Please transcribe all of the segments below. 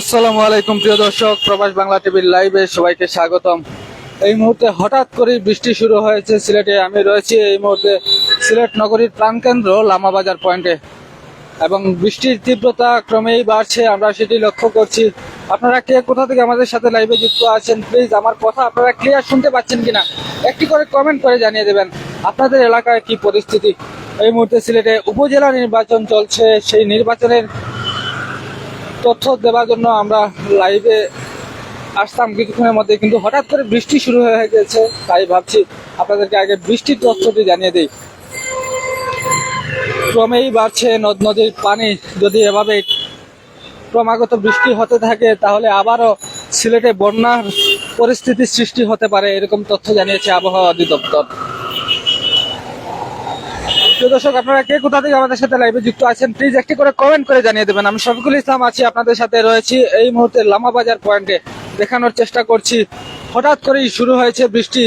আসসালামু আলাইকুম, প্রিয় দর্শক। প্রবাস বাংলা টিভির লাইভে সবাইকে স্বাগতম। এই মুহূর্তে হঠাৎ করে বৃষ্টি শুরু হয়েছে সিলেটে। আমি রয়েছি এই মুহূর্তে সিলেট নগরীর প্রাণকেন্দ্র লামাবাজার পয়েন্টে। এবং বৃষ্টির তীব্রতা ক্রমেই বাড়ছে, আমরা সেটি লক্ষ্য করছি। আপনারা কে, কোথা থেকে আমাদের সাথে লাইভে যুক্ত আছেন? প্লিজ, আমার কথা আপনারা ক্লিয়ার শুনতে পাচ্ছেন কিনা? একটি করে কমেন্ট করে জানিয়ে দেবেন, আপনাদের এলাকায় কি পরিস্থিতি? এই মুহূর্তে সিলেটে উপজেলা নির্বাচন চলছে, সেই নির্বাচনের তথ্য দেওয়ার জন্য আমরা লাইভে আসতাম কিছুক্ষণের মধ্যে, কিন্তু হঠাৎ করে বৃষ্টি শুরু হয়ে গেছে, তাই ভাবছি আপনাদেরকে আগে বৃষ্টির তথ্যটি জানিয়ে দিই। ক্রমেই বাড়ছে নদ, নদীর পানি। যদি এভাবে ক্রমাগত বৃষ্টি হতে থাকে, তাহলে আবারও সিলেটে বন্যার পরিস্থিতির সৃষ্টি হতে পারে, এরকম তথ্য জানিয়েছে আবহাওয়া অধিদপ্তর। প্রিয় দর্শক, আপনারা কে কোথা থেকে আমাদের সাথে লাইভে যুক্ত আছেন প্লিজ একটি করে কমেন্ট করে জানিয়ে দেবেন। আমি শফিকুল ইসলাম আছি, আপনাদের সাথে রয়েছি এই মুহূর্তে লামাবাজার পয়েন্টে দেখানোর চেষ্টা করছি। হঠাৎ করেই শুরু হয়েছে বৃষ্টি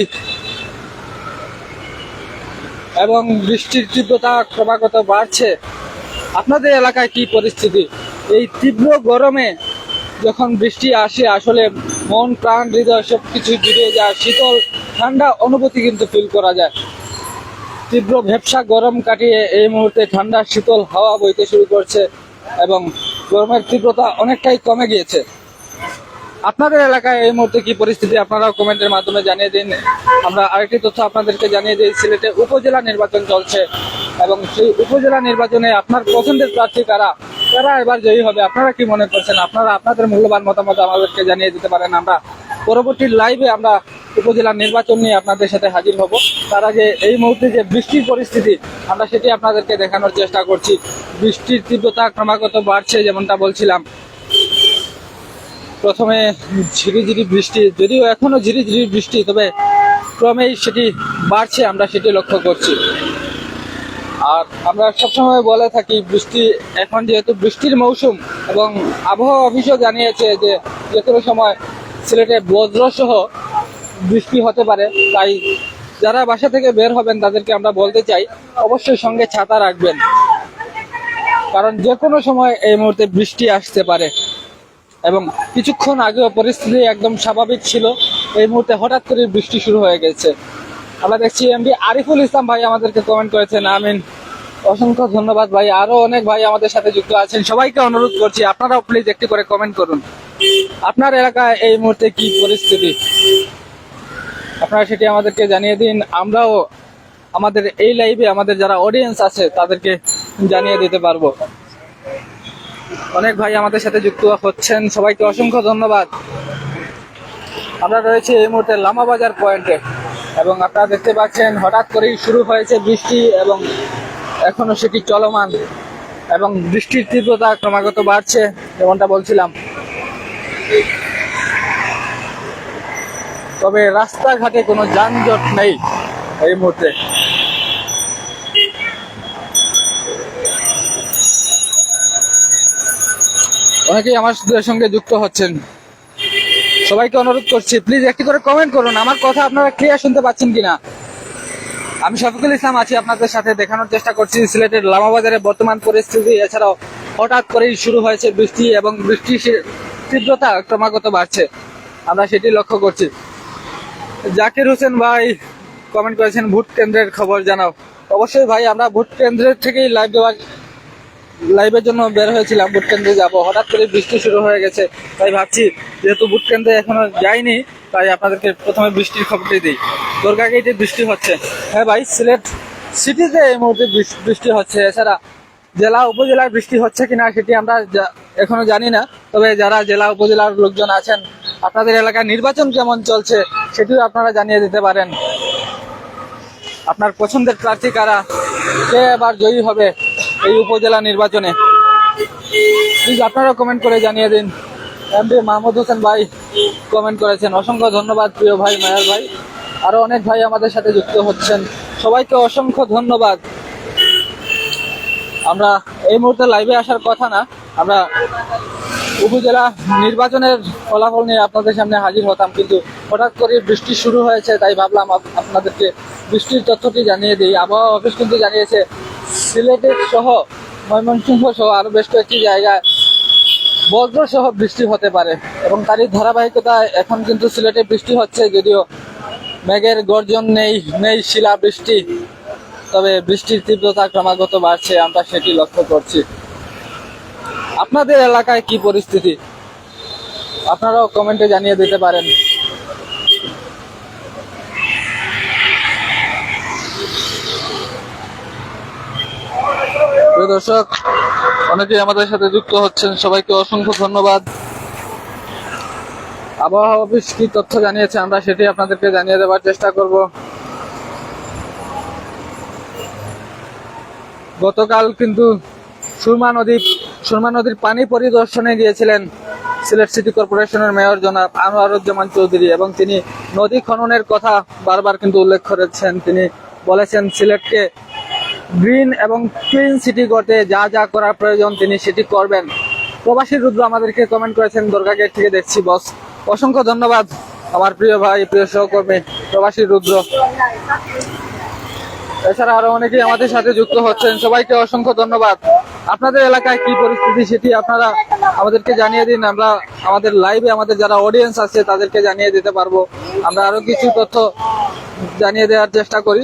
এবং বৃষ্টির তীব্রতা ক্রমাগত বাড়ছে। আপনাদের এলাকায় কি পরিস্থিতি? এই তীব্র গরমে যখন বৃষ্টি আসে, আসলে মন, প্রাণ, হৃদয় সব কিছু জুড়িয়ে যায়, শীতল, ঠান্ডা অনুভূতি কিন্তু ফিল করা যায়। তীব্র ভেপসা গরম কাটিয়ে এই মুহূর্তে ঠান্ডা, শীতল হাওয়া বইতে শুরু করছে এবং গরমের তীব্রতা অনেকটাই কমে গিয়েছে। আপনাদের এলাকায় এই মুহূর্তে কি পরিস্থিতি? আপনারাও কমেন্টের মাধ্যমে জানিয়ে দিন। আমরা আরেকটি তথ্য আপনাদেরকে জানিয়ে দিই, সিলেটে উপজেলা নির্বাচন চলছে এবং সেই উপজেলা নির্বাচনে আপনার পছন্দের প্রার্থী কারা? কারা এবার জয়ী হবে? আপনারা কি মনে করছেন? আপনারা আপনাদের মূল্যবান মতামত আমাদেরকে জানিয়ে দিতে পারেন। আমরা পরবর্তী লাইভে আমরা উপজেলা নির্বাচন নিয়ে আপনাদের সাথে হাজির হব। তার আগে এই মুহূর্তে যে বৃষ্টির পরিস্থিতি, আমরা সেটি আপনাদেরকে দেখানোর চেষ্টা করছি। বৃষ্টির তীব্রতা ক্রমাগত বাড়ছে যেমনটা বলছিলাম। প্রথমে ঝিরিঝিরি বৃষ্টি, যদিও এখনও ঝিরিঝিরি বৃষ্টি, তবে ক্রমেই সেটি বাড়ছে, আমরা সেটি লক্ষ্য করছি। আর আমরা সবসময় বলে থাকি, বৃষ্টি, এখন যেহেতু বৃষ্টির মৌসুম এবং আবহাওয়া অফিসও জানিয়েছে যে যে কোনো সময় সিলেটে বজ্রসহ বৃষ্টি হতে পারে, তাই যারা বাসা থেকে বের হবেন তাদেরকে আমরা বলতে চাই, অবশ্যই সঙ্গে ছাতা রাখবেন। কারণ যে কোনো সময় এই মুহূর্তে বৃষ্টি আসতে পারে। এবং কিছুক্ষণ আগেও পরিস্থিতি একদম স্বাভাবিক ছিল, এই মুহূর্তে হঠাৎ করে বৃষ্টি শুরু হয়ে গেছে। আমরা দেখছি এমডি আরিফুল ইসলাম ভাই আমাদেরকে কমেন্ট করেছেন, আমিন। অসংখ্য ধন্যবাদ ভাই আরও অনেক ভাই আমাদের সাথে যুক্ত আছেন। সবাইকে অনুরোধ করছি, আপনারাও প্লিজ একটি করে কমেন্ট করুন। আপনার এলাকায় এই মুহূর্তে কি পরিস্থিতি? আপনারা সেটি আমাদেরকে জানিয়ে দিন। আমরাও আমাদের এই লাইভে আমাদের যারা অডিয়েন্স আছে, তাদেরকে জানিয়ে দিতে পারব। অনেক ভাই আমাদের সাথে যুক্ত হচ্ছেন। সবাইকে অসংখ্য ধন্যবাদ। আমরা রয়েছে এই মুহূর্তে লামাবাজার পয়েন্টে এবং আপনারা দেখতে পাচ্ছেন, হঠাৎ করেই শুরু হয়েছে বৃষ্টি এবং এখনও সেটি চলমান এবং বৃষ্টির তীব্রতা ক্রমাগত বাড়ছে, যেমনটা বলছিলাম। তবে রাস্তাঘাটে কোনো যানজট নেই এই মুহূর্তে। অনেকেই আমার সঙ্গে যুক্ত হচ্ছেন। সবাইকে অনুরোধ করছি প্লিজ একটি করে কমেন্ট করুন, আমার কথা আপনারা ক্লিয়ার শুনতে পাচ্ছেন কিনা? আমি শফিকুল ইসলাম আছি আপনাদের সাথে, দেখানোর চেষ্টা করছি সিলেটের লামাবাজারের বর্তমান পরিস্থিতি। এছাড়াও হঠাৎ করেই শুরু হয়েছে বৃষ্টি এবং বৃষ্টির সে- তীব্রতা ক্রমাগত বাড়ছে। আমরা সেটি লক্ষ্য করছি। জাকির হোসেন ভাই কমেন্ট করেছেন, ভোট কেন্দ্রের খবর জানাও। অবশ্যই ভাই, আমরা ভোট কেন্দ্রের থেকেই লাইভ দেওয়ার লাইভের জন্য বের হয়েছিলাম বুট কেন্দ্রে যাব। হঠাৎ করে বৃষ্টি শুরু হয়ে গেছে, তাই ভাবছি যেহেতু বুট কেন্দ্রে এখনও যাইনি, তাই আপনাদেরকে প্রথমে বৃষ্টির খবরটি দিই। দুর্গা গেটে বৃষ্টি হচ্ছে। হ্যাঁ ভাই, সিলেট সিটিতে এই মুহূর্তে বৃষ্টি হচ্ছে। এছাড়া জেলা উপজেলার বৃষ্টি হচ্ছে কিনা সেটি আমরা এখনও জানি না। তবে যারা জেলা উপজেলার লোকজন আছেন, আপনাদের এলাকায় নির্বাচন কেমন চলছে সেটিও আপনারা জানিয়ে দিতে পারেন। আপনার পছন্দের প্রার্থী কারা? কে এবার জয়ী হবে এই উপজেলা নির্বাচনে? প্লিজ আপনারা কমেন্ট করে জানিয়ে দিন। এমপি মাহমুদ হোসেন ভাই কমেন্ট করেছেন। অসংখ্য ধন্যবাদ প্রিয় ভাই, মায়ার ভাই। আরও অনেক ভাই আমাদের সাথে যুক্ত হচ্ছেন। সবাইকে অসংখ্য ধন্যবাদ। আমরা এই মুহূর্তে লাইভে আসার কথা না, আমরা উপজেলা নির্বাচনের ফলাফল নিয়ে আপনাদের সামনে হাজির হতাম, কিন্তু হঠাৎ করে বৃষ্টি শুরু হয়েছে, তাই ভাবলাম আপনাদেরকে বৃষ্টির তথ্যটি জানিয়ে দিই। আবহাওয়া অফিস কিন্তু জানিয়েছে সিলেটের সহ, ময়মনসিংহ সহ আরও বেশ কয়েকটি জায়গায় বজ্র সহ বৃষ্টি হতে পারে, এবং তারই ধারাবাহিকতায় এখন কিন্তু সিলেটে বৃষ্টি হচ্ছে, যদিও মেঘের গর্জন নেই নেই শিলা বৃষ্টি তবে বৃষ্টির তীব্রতা ক্রমাগত বাড়ছে, আমরা সেটি লক্ষ্য করছি। আপনাদের এলাকায় কি পরিস্থিতি? আপনারাও কমেন্টে জানিয়ে দিতে পারেন। দর্শক অনেকেই আমাদের সাথে যুক্ত হচ্ছেন। সবাইকে অসংখ্য ধন্যবাদ। আবহাওয়া অফিস কি তথ্য জানিয়েছে আমরা সেটি আপনাদেরকে জানিয়ে দেওয়ার চেষ্টা করব। গতকাল কিন্তু সুরমা নদী, সুরমা নদীর পানি পরিদর্শনে গিয়েছিলেন সিলেট সিটি কর্পোরেশনের মেয়র জনাব আনোয়ারুজ্জামান চৌধুরী এবং তিনি নদী খননের কথা বারবার কিন্তু উল্লেখ করেছেন। তিনি বলেছেন, সিলেটকে গ্রিন এবং ক্লিন সিটি করতে যা যা করার প্রয়োজন তিনি সেটি করবেন। প্রবাসী রুদ্র আমাদেরকে কমেন্ট করেছেন দুর্গা গেট থেকে দেখছি বস অসংখ্য ধন্যবাদ আমার প্রিয় ভাই, প্রিয় সহকর্মী প্রবাসী রুদ্র। এছাড়া আরও অনেকেই আমাদের সাথে যুক্ত হচ্ছেন। সবাইকে অসংখ্য ধন্যবাদ। আপনাদের এলাকায় কি পরিস্থিতি সেটি আপনারা আমাদেরকে জানিয়ে দিন। আমরা আমাদের লাইভে আমাদের যারা অডিয়েন্স আছে, তাদেরকে জানিয়ে দিতে পারব। আমরা আরও কিছু তথ্য জানিয়ে দেওয়ার চেষ্টা করি।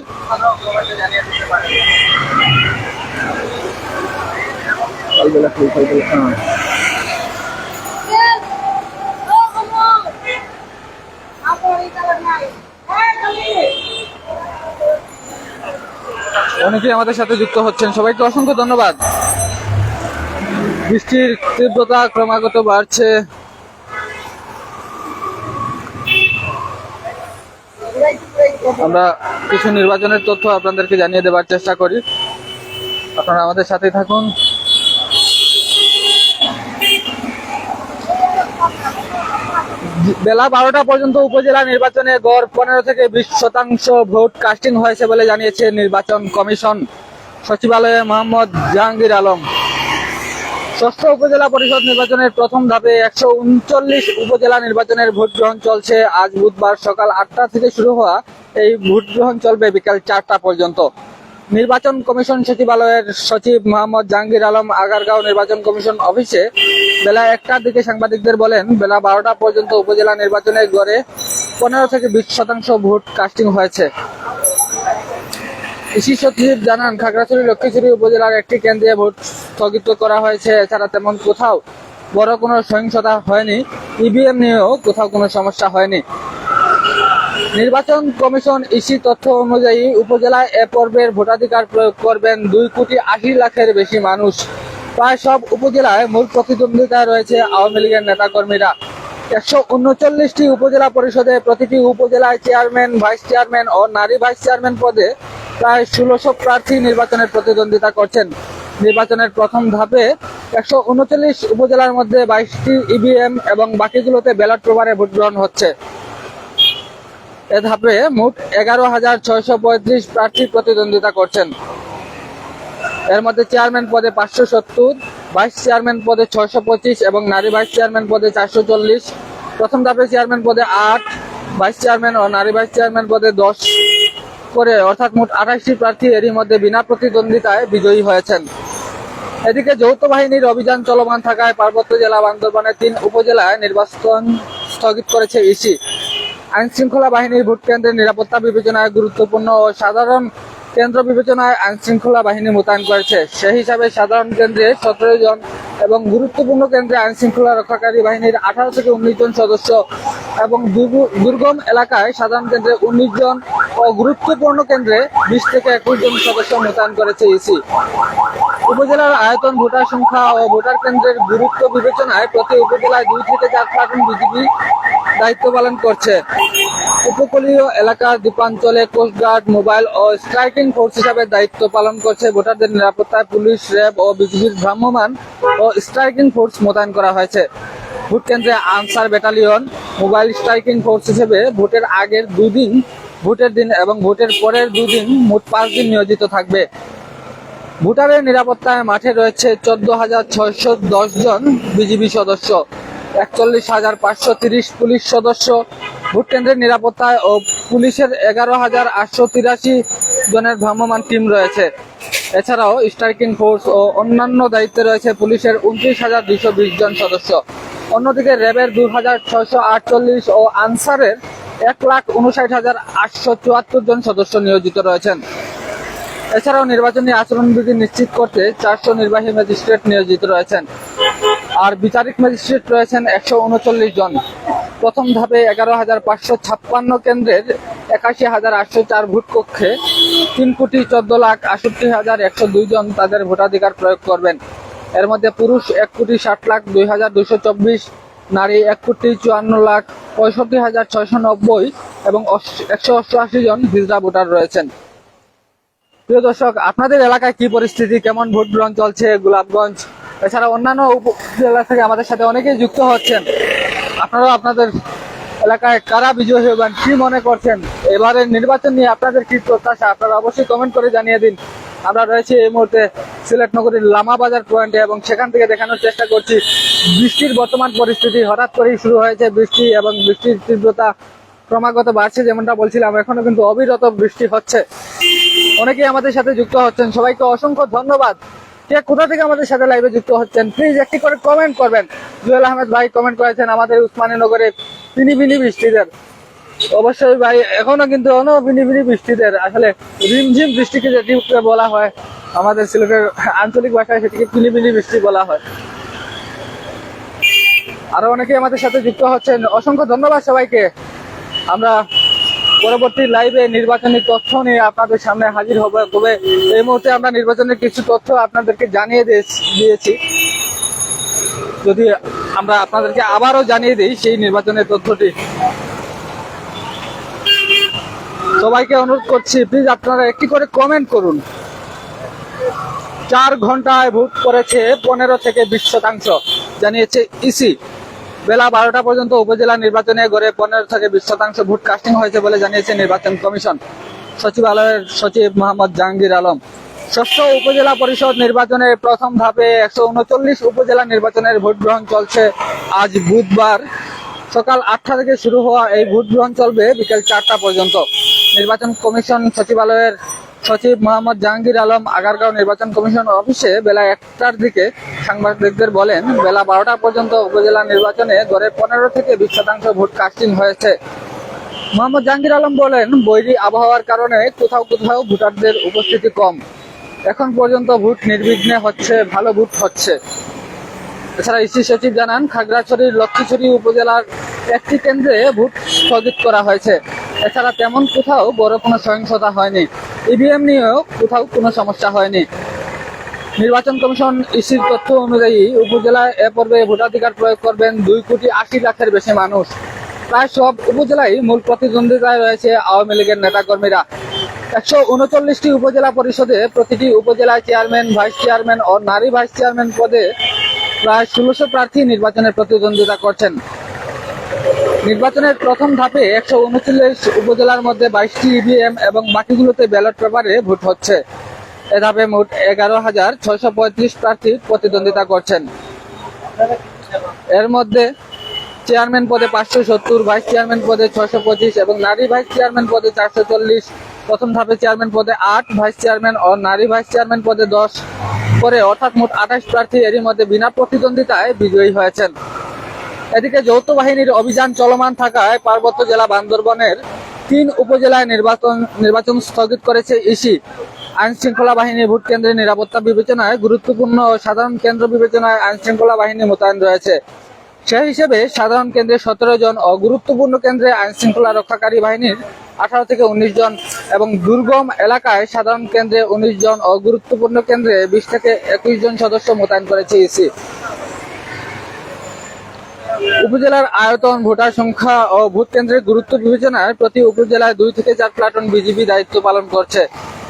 হ্যাঁ। অনেকেই আমাদের সাথে যুক্ত হচ্ছেন। সবাইকে অসংখ্য ধন্যবাদ। বৃষ্টির তীব্রতা ক্রমাগত বাড়ছে। আমরা কিছু নির্বাচনের তথ্য আপনাদেরকে জানিয়ে দেওয়ার চেষ্টা করি। আপনারা আমাদের সাথেই থাকুন। বেলা বারোটা পর্যন্ত উপজেলা নির্বাচনে গড় পনেরো থেকে বিশ শতাংশ ভোট কাস্টিং হয়েছে বলে জানিয়েছে নির্বাচন কমিশন। সচিবালয়ে মোহাম্মদ জাহাঙ্গীর আলম। ষষ্ঠ উপজেলা পরিষদ নির্বাচনের প্রথম ধাপে একশো উনচল্লিশ উপজেলা নির্বাচনের ভোট গ্রহণ চলছে। আজ বুধবার সকাল আটটা থেকে শুরু হওয়া এই ভোট গ্রহণ চলবে বিকাল চারটা পর্যন্ত। নির্বাচন কমিশন সচিবালয়ের সচিব মোহাম্মদ জাহাঙ্গীর আলম আগারগাঁও নির্বাচন কমিশন অফিসে বেলা একটার দিকে সাংবাদিকদের বলেন, বেলা বারোটা পর্যন্ত উপজেলা নির্বাচনে গড়ে পনেরো থেকে বিশ শতাংশ ভোট কাস্টিং হয়েছে। কৃষি সচিব জানান, খাগড়াছড়ি, লক্ষ্মীছড়ি উপজেলার একটি কেন্দ্রে ভোট স্থগিত করা হয়েছে। এছাড়া তেমন কোথাও বড় কোনো সহিংসতা হয়নি। ইভিএম নিয়েও কোথাও কোনো সমস্যা হয়নি। নির্বাচন কমিশন ইসি তথ্য অনুযায়ী উপজেলায় এ পর্বের ভোটাধিকার প্রয়োগ করবেন দুই কোটি আশি লাখের বেশি মানুষ। প্রায় সব উপজেলায় মূল প্রতিদ্বন্দ্বিতায় রয়েছে আওয়ামী লীগের নেতাকর্মীরা। একশো উনচল্লিশটি উপজেলা পরিষদে প্রতিটি উপজেলায় চেয়ারম্যান, ভাইস চেয়ারম্যান ও নারী ভাইস চেয়ারম্যান পদে প্রায় ষোলোশো প্রার্থী নির্বাচনের প্রতিদ্বন্দ্বিতা করছেন। নির্বাচনের প্রথম ধাপে একশো উনচল্লিশ উপজেলার মধ্যে বাইশটি ইভিএম এবং বাকিগুলোতে ব্যালট পেপারে ভোট গ্রহণ হচ্ছে। এ ধাপে মোট এগারো হাজার ছয়শো পঁয়ত্রিশ প্রার্থী প্রতিদ্বন্দ্বিতা করছেন। এর মধ্যে চেয়ারম্যান পদে পাঁচশো সত্তর, ভাইস চেয়ারম্যান পদে ছয়শো পঁচিশ এবং নারী ভাইস চেয়ারম্যান পদে চারশো চল্লিশ। প্রথম ধাপে চেয়ারম্যান পদে আট, ভাইস চেয়ারম্যান ও নারী ভাইস চেয়ারম্যান পদে দশ করে অর্থাৎ মোট আঠাশটি প্রার্থী এরই মধ্যে বিনা প্রতিদ্বন্দ্বিতায় বিজয়ী হয়েছেন। এদিকে যৌথ বাহিনীর অভিযান চলমান থাকায় পার্বত্য জেলা বান্দরবানের তিন উপজেলায় নির্বাচন স্থগিত করেছে ইসি। আইন শৃঙ্খলা বাহিনীর ভোট কেন্দ্রের নিরাপত্তা বিবেচনায় গুরুত্বপূর্ণ ও সাধারণ কেন্দ্র বিবেচনায় আইন শৃঙ্খলা বাহিনী মোতায়েন করেছে। সেই হিসাবে সাধারণ কেন্দ্রে সতেরো জন এবং গুরুত্বপূর্ণ কেন্দ্রে আইন শৃঙ্খলা রক্ষাকারী বাহিনীর আঠারো থেকে উনিশ জন সদস্য এবং দুর্গ- দুর্গম এলাকায় সাধারণ কেন্দ্রে উনিশ জন ও গুরুত্বপূর্ণ কেন্দ্রে বিশ থেকে একুশ জন সদস্য মোতায়েন করেছে ইসি। উপজেলার আয়তন, ভোটার সংখ্যা ও ভোটার কেন্দ্রের গুরুত্ব বিবেচনায় প্রতি উপজেলায় দুই থেকে চার প্লাটুন বিজিবি দায়িত্ব পালন করছে। উপকূলীয় এলাকার দ্বীপাঞ্চলে, কোস্টগার্ড, মোবাইল ও স্ট্রাইকিং ফোর্স হিসাবে দায়িত্ব পালন করছে ভোটারদের নিরাপত্তায় পুলিশ, র্যাব ও বিজিবির ভ্রাম্যমাণ ও স্ট্রাইকিং ফোর্স মোতায়েন করা হয়েছে। ভোট কেন্দ্রে Ansar battalion mobile striking force হিসেবে ভোটের আগের দুদিন ভোটের দিন এবং ভোটের পরের দুদিন মোট পাঁচ দিন নিয়োজিত থাকবে। ভোটারের নিরাপত্তায় মাঠে রয়েছে চোদ্দ হাজার ছয়শো দশ জন বিজিবি সদস্য, একচল্লিশ হাজার পাঁচশো তিরিশ পুলিশ সদস্য। ভোট কেন্দ্রের নিরাপত্তায় ও পুলিশের এগারো হাজার আটশো তিরাশি জনের ভ্রাম্যমাণ টিম রয়েছে। এছাড়াও স্ট্রাইকিং ফোর্স ও অন্যান্য দায়িত্বে রয়েছে পুলিশের উনত্রিশ হাজার দুইশো বিশ জন সদস্য। অন্যদিকে র্যাবের দুই হাজার ছয়শো আটচল্লিশ ও আনসারের এক লাখ উনষাট হাজার আটশো চুয়াত্তর জন সদস্য নিয়োজিত রয়েছেন। এছাড়াও নির্বাচনী আচরণবিধি নিশ্চিত করতে চারশো নির্বাহী ম্যাজিস্ট্রেট নিয়োজিত রয়েছেন। আর বিচারিক ম্যাজিস্ট্রেট রয়েছেন একশো উনচল্লিশ জন। প্রথম ধাপে এগারো হাজার পাঁচশো ছাপ্পান্ন কেন্দ্রের একাশি হাজার আটশো চার ভোট কক্ষে তিন কোটি চোদ্দ লাখ আষট্টি হাজার একশো দুই জন তাদের ভোটাধিকার প্রয়োগ করবেন। এর মধ্যে পুরুষ এক কোটি ষাট লাখ দুই হাজার দুশো চব্বিশ, নারী এক কোটি চুয়ান্ন লাখ পঁয়ষট্টি হাজার ছয়শো নব্বই এবং একশো অষ্টআশি জন হিজড়া ভোটার রয়েছেন। প্রিয় দর্শক, আপনাদের এলাকায় কি পরিস্থিতি? কেমন ভোট গ্রহণ চলছে? গোলাপগঞ্জ, এছাড়া অন্যান্য উপজেলা থেকে আমাদের সাথে অনেকেই যুক্ত হচ্ছেন। আপনারাও আপনাদের এলাকায় কারা বিজয়ী হবেন, কি মনে করছেন? এবারের নির্বাচন নিয়ে আপনাদের কি প্রত্যাশা? আপনারা অবশ্যই কমেন্ট করে জানিয়ে দিন। আমরা রয়েছি এই মুহূর্তে সিলেট নগরীর লামা বাজার পয়েন্টে এবং সেখান থেকে দেখানোর চেষ্টা করছি, বৃষ্টির বর্তমান পরিস্থিতি। হঠাৎ করেই শুরু হয়েছে বৃষ্টি এবং বৃষ্টির তীব্রতা ক্রমাগত বাড়ছে, যেমনটা বলছিলাম, এখনও কিন্তু অবিরত বৃষ্টি হচ্ছে। অনেকেই আমাদের সাথে যুক্ত হচ্ছেন। সবাইকে অসংখ্য ধন্যবাদ। কে কোথা থেকে আমাদের সাথে লাইভে যুক্ত হচ্ছেন প্লিজ একটি করে কমেন্ট করবেন। জুয়েল আহমেদ ভাই কমেন্ট করেছেন আমাদের উসমানী নগরে বিনি বিনি বৃষ্টিদের। অবশ্যই ভাই, এখনও কিন্তু অন বিনি বিনি বৃষ্টিদের। আসলে রিমঝিম বৃষ্টিকে যেটিকে বলা হয়, আমাদের সিলেটের আঞ্চলিক ভাষায় সেটিকে পিনি বৃষ্টি বলা হয়। আরও অনেকেই আমাদের সাথে যুক্ত হচ্ছেন। অসংখ্য ধন্যবাদ সবাইকে। আমরা পরবর্তী লাইভে নির্বাচনী তথ্য নিয়ে আপনাদের সামনে হাজির হব, তবে এই মুহূর্তে আমরা নির্বাচনের কিছু তথ্য আপনাদেরকে জানিয়ে দিয়েছি- যদি আমরা আপনাদেরকে আবারও জানিয়ে দিই সেই নির্বাচনের তথ্যটি। সবাইকে অনুরোধ করছি প্লিজ আপনারা একটি করে কমেন্ট করুন। চার ঘন্টায় ভোট করেছে পনেরো থেকে বিশ শতাংশ, জানিয়েছে ইসি বেলা বারোটা পর্যন্ত উপজেলা নির্বাচনে গড়ে পনেরো থেকে বিশ শতাংশ ভোট কাস্টিং হয়েছে বলে জানিয়েছে নির্বাচন কমিশন। সচিবালয়ের সচিব মোহাম্মদ জাহাঙ্গীর আলম। ষষ্ঠ উপজেলা পরিষদ নির্বাচনের প্রথম ধাপে একশো উনচল্লিশ উপজেলা নির্বাচনের ভোট গ্রহণ চলছে আজ বুধবার। সকাল আটটা থেকে শুরু হওয়া এই ভোট গ্রহণ চলবে বিকেল চারটা পর্যন্ত। নির্বাচন কমিশন সচিবালয়ের সচিব মোহাম্মদ জাহাঙ্গীর আলম আগারগাঁও নির্বাচন কমিশন অফিসে বেলা একটার দিকে সাংবাদিকদের বলেন, বেলা বারোটা পর্যন্ত উপজেলা নির্বাচনে গড়ে পনেরো থেকে বিশ শতাংশ ভোট কাস্টিং হয়েছে। মোহাম্মদ জাহাঙ্গীর আলম বলেন, বৈরী আবহাওয়ার কারণে কোথাও কোথাও ভোটারদের উপস্থিতি কম। এখন পর্যন্ত ভোট নির্বিঘ্নে হচ্ছে, ভালো ভোট হচ্ছে। এছাড়া ইসি সচিব জানান, খাগড়াছড়ির লক্ষ্মীছড়ি উপজেলার একটি কেন্দ্রে ভোট স্থগিত করা হয়েছে। এছাড়া তেমন কোথাও বড় কোনো সহিংসতা হয়নি। ইভিএম নিয়েও কোথাও কোনো সমস্যা হয়নি। নির্বাচন কমিশন ইসির তথ্য অনুযায়ী উপজেলায় এ পর্বে ভোটাধিকার প্রয়োগ করবেন দুই কোটি আশি লাখের বেশি মানুষ। প্রায় সব উপজেলায় মূল প্রতিদ্বন্দ্বিতায় রয়েছে আওয়ামী লীগের নেতাকর্মীরা। একশো উনচল্লিশটি উপজেলা পরিষদে প্রতিটি উপজেলায় চেয়ারম্যান, ভাইস চেয়ারম্যান ও নারী ভাইস চেয়ারম্যান পদে প্রায় ষোলোশো প্রার্থী নির্বাচনে প্রতিদ্বন্দ্বিতা করছেন। নির্বাচনের প্রথম ধাপে একশো উনচল্লিশ উপজেলার মধ্যে বাইশটি ইভিএম এবং বাকিগুলোতে ব্যালট পেপারে ভোট হচ্ছে। এ ধাপে মোট এগারো হাজার ছয়শো পঁয়ত্রিশ প্রার্থী প্রতিদ্বন্দ্বিতা করছেন। এর মধ্যে চেয়ারম্যান পদে পাঁচশো সত্তর, ভাইস চেয়ারম্যান পদে ছয়শো পঁচিশ এবং নারী ভাইস চেয়ারম্যান পদে চারশো চল্লিশ। প্রথম ধাপে চেয়ারম্যান পদে আট, ভাইস চেয়ারম্যান ও নারী ভাইস চেয়ারম্যান পদে দশ। করে অর্থাৎ মোট আঠাশ প্রার্থী এরই মধ্যে বিনা প্রতিদ্বন্দ্বিতায় বিজয়ী হয়েছেন। এদিকে যৌথ বাহিনীর অভিযান চলমান থাকায় পার্বত্য জেলা বান্দরবনের তিন উপজেলায় নির্বাচন নির্বাচন স্থগিত করেছে ইসি। আইন শৃঙ্খলা বাহিনী ভোট কেন্দ্রের নিরাপত্তা বিবেচনায় গুরুত্বপূর্ণ সাধারণ কেন্দ্র বিবেচনায় আইন শৃঙ্খলা বাহিনী মোতায়েন রয়েছে। সেই হিসেবে সাধারণ কেন্দ্রে সতেরো জন ও গুরুত্বপূর্ণ কেন্দ্রে আইন শৃঙ্খলা রক্ষাকারী বাহিনীর আঠারো থেকে উনিশ জন এবং দুর্গম এলাকায় সাধারণ কেন্দ্রে উনিশ জন ও গুরুত্বপূর্ণ কেন্দ্রে বিশ থেকে একুশ জন সদস্য মোতায়েন করেছে ইসি। উপজেলার আয়তন, ভোটার সংখ্যা ও ভোট কেন্দ্রের গুরুত্ব বিবেচনায় প্রতি উপজেলায় দুই থেকে চার প্লাটুন বিজিবি দায়িত্ব পালন করছে।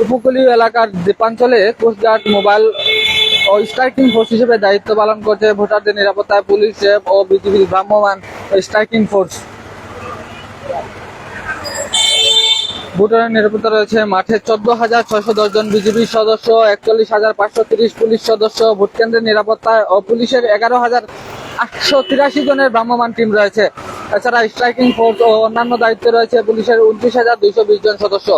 উপকূলীয় এলাকার দ্বীপাঞ্চলে কোস্টগার্ড, মোবাইল ও স্ট্রাইকিং ফোর্স হিসেবে দায়িত্ব পালন করছে ভোটারদের নিরাপত্তায় পুলিশ ও বিজিবির ভ্রাম্যমান স্ট্রাইকিং ফোর্স। ভোটারের নিরাপত্তা রয়েছে মাঠে। চোদ্দ হাজার ছয়শো দশ জন বিজিবি সদস্য, একচল্লিশ হাজার পাঁচশো তিরিশ পুলিশ সদস্য, ভোট কেন্দ্রের নিরাপত্তায় ও পুলিশের এগারো হাজার আটশো তিরাশি জনের ভ্রাম্যমান টিম রয়েছে। এছাড়া স্ট্রাইকিং ফোর্স ও অন্যান্য দায়িত্বে রয়েছে পুলিশের উনত্রিশ হাজার দুইশো বিশ জন সদস্য।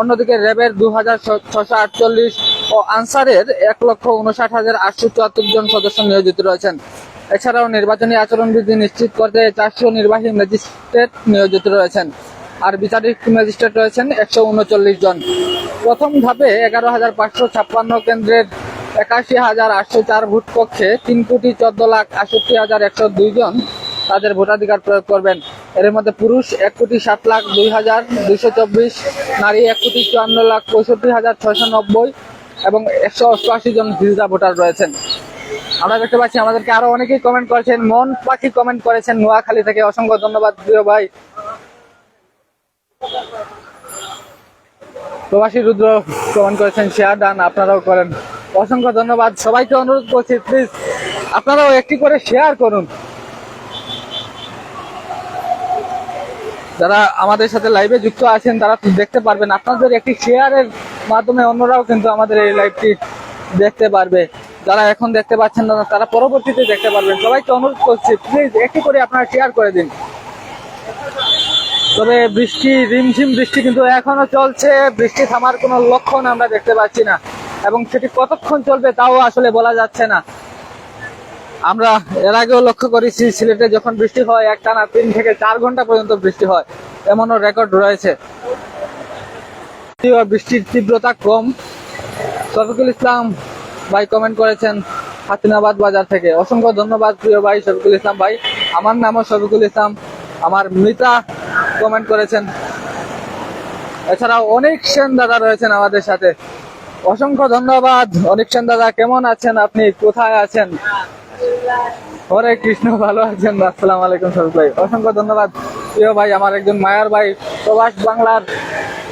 অন্যদিকে র্যাবের দু হাজার ছশো আটচল্লিশ ও আনসারের এক লক্ষ উনষাট হাজার আটশো চুয়াত্তর জন সদস্য নিয়োজিত রয়েছেন। এছাড়াও নির্বাচনী আচরণবিধি নিশ্চিত করতে চারশো নির্বাহী ম্যাজিস্ট্রেট নিয়োজিত রয়েছেন। আর বিচারিক ম্যাজিস্ট্রেট রয়েছেন একশো উনচল্লিশ জন। প্রথম ধাপে এগারো হাজার পাঁচশো ছাপ্পান্ন কেন্দ্রের একাশি হাজার আটশো চার ভোট কক্ষে তিন কোটি চোদ্দ লাখ আটষট্টি হাজার একশো দুই জন তাদের ভোটাধিকার প্রয়োগ করবেন। এর মধ্যে পুরুষ এক কোটি সাত লাখ দুই হাজার দুইশো চব্বিশ, নারী এক কোটি চুয়ান্ন লাখ পঁয়ষট্টি হাজার ছয়শো নব্বই এবং একশো অষ্টআশি জন ভিসা ভোটার রয়েছেন। আমরা দেখতে পাচ্ছি আমাদেরকে আরও অনেকেই কমেন্ট করেছেন, মন পাখি কমেন্ট করেছেন। নোয়াখালী থেকে অসংখ্য ধন্যবাদ প্রিয় ভাই। প্রবাসী রুদ্র কমেন্ট করেছেন শেয়ার ডান আপনারাও করেন। অসংখ্য ধন্যবাদ। সবাইকে অনুরোধ করছি প্লিজ আপনারাও একটি করে শেয়ার করুন। যারা আমাদের সাথে লাইভে যুক্ত আছেন, তারা দেখতে পারবেন, আপনাদের একটি শেয়ারের মাধ্যমে অন্যরাও কিন্তু আমাদের এই লাইভটি দেখতে পারবে। যারা এখন দেখতে পাচ্ছেন না, তারা পরবর্তীতে দেখতে পারবেন। সবাইকে অনুরোধ করছি প্লিজ একটি করে আপনারা শেয়ার করে দিন। তবে বৃষ্টি, রিমঝিম বৃষ্টি কিন্তু এখনও চলছে। বৃষ্টি থামার কোনো লক্ষণ আমরা দেখতে পাচ্ছি না। এবং সেটি কতক্ষণ চলবে তাও আসলে বলা যাচ্ছে না। আমরা এর আগেও লক্ষ্য করেছি, সিলেটে যখন বৃষ্টি হয়, একটানা তিন থেকে চার ঘণ্টা পর্যন্ত বৃষ্টি হয়। এমনও রেকর্ড রয়েছে। বৃষ্টির তীব্রতা কম, শফিকুল ইসলাম ভাই কমেন্ট করেছেন হাসিনাবাদ বাজার থেকে। অসংখ্য ধন্যবাদ প্রিয় ভাই শফিকুল ইসলাম ভাই। আমার নামও শফিকুল ইসলাম। আমার মিতা কমেন্ট করেছেন। এছাড়াও অনেক সেন দাদা রয়েছেন আমাদের সাথে। অসংখ্য ধন্যবাদ। অনেক সেন দাদা, কেমন আছেন? আপনি কোথায় আছেন? হরে কৃষ্ণ, ভালো আছেন? আসসালামু আলাইকুম সরুফ ভাই। অসংখ্য ধন্যবাদ। প্রিয় ভাই, আমার একজন মায়ার ভাই, প্রবাস বাংলার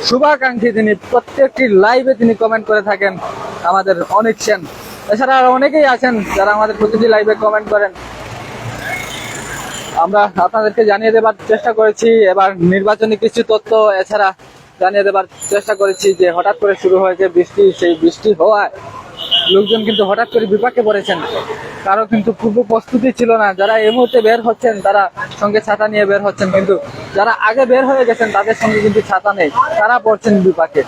শুভাকাঙ্ক্ষী তিনি প্রত্যেকটি লাইভে তিনি কমেন্ট করে থাকেন আমাদের অনেক সেন। এছাড়া আরও অনেকেই আছেন যারা আমাদের প্রতিটি লাইভে কমেন্ট করেন। আমরা আপনাদেরকে জানিয়ে দেবার চেষ্টা করেছি, এবার নির্বাচনী কিছু তথ্য এছাড়া জানিয়ে দেবার চেষ্টা করেছি যে হঠাৎ করে শুরু হয়েছে বৃষ্টি, সেই বৃষ্টি হওয়ায় লোকজন কিন্তু হঠাৎ করে বিপাকে পড়েছেন। কারও কিন্তু পূর্ব প্রস্তুতি ছিল না, যারা এই মুহূর্তে বের হচ্ছেন তারা সঙ্গে ছাতা নিয়ে বের হচ্ছেন, কিন্তু যারা আগে বের হয়ে গেছেন তাদের সঙ্গে কিন্তু ছাতা নেই, তারা পড়ছেন বিপাকে।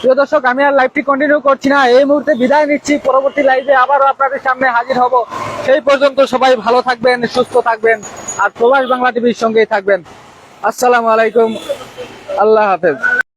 প্রিয় দর্শক, আমি আর লাইভটি কন্টিনিউ করছি না। এই মুহূর্তে বিদায় নিচ্ছি। পরবর্তী লাইভে আবারও আপনাদের সামনে হাজির হব। সেই পর্যন্ত সবাই ভালো থাকবেন, সুস্থ থাকবেন, আর প্রবাস বাংলা টিভির সঙ্গেই থাকবেন। আসসালামু আলাইকুম। আল্লাহ হাফেজ।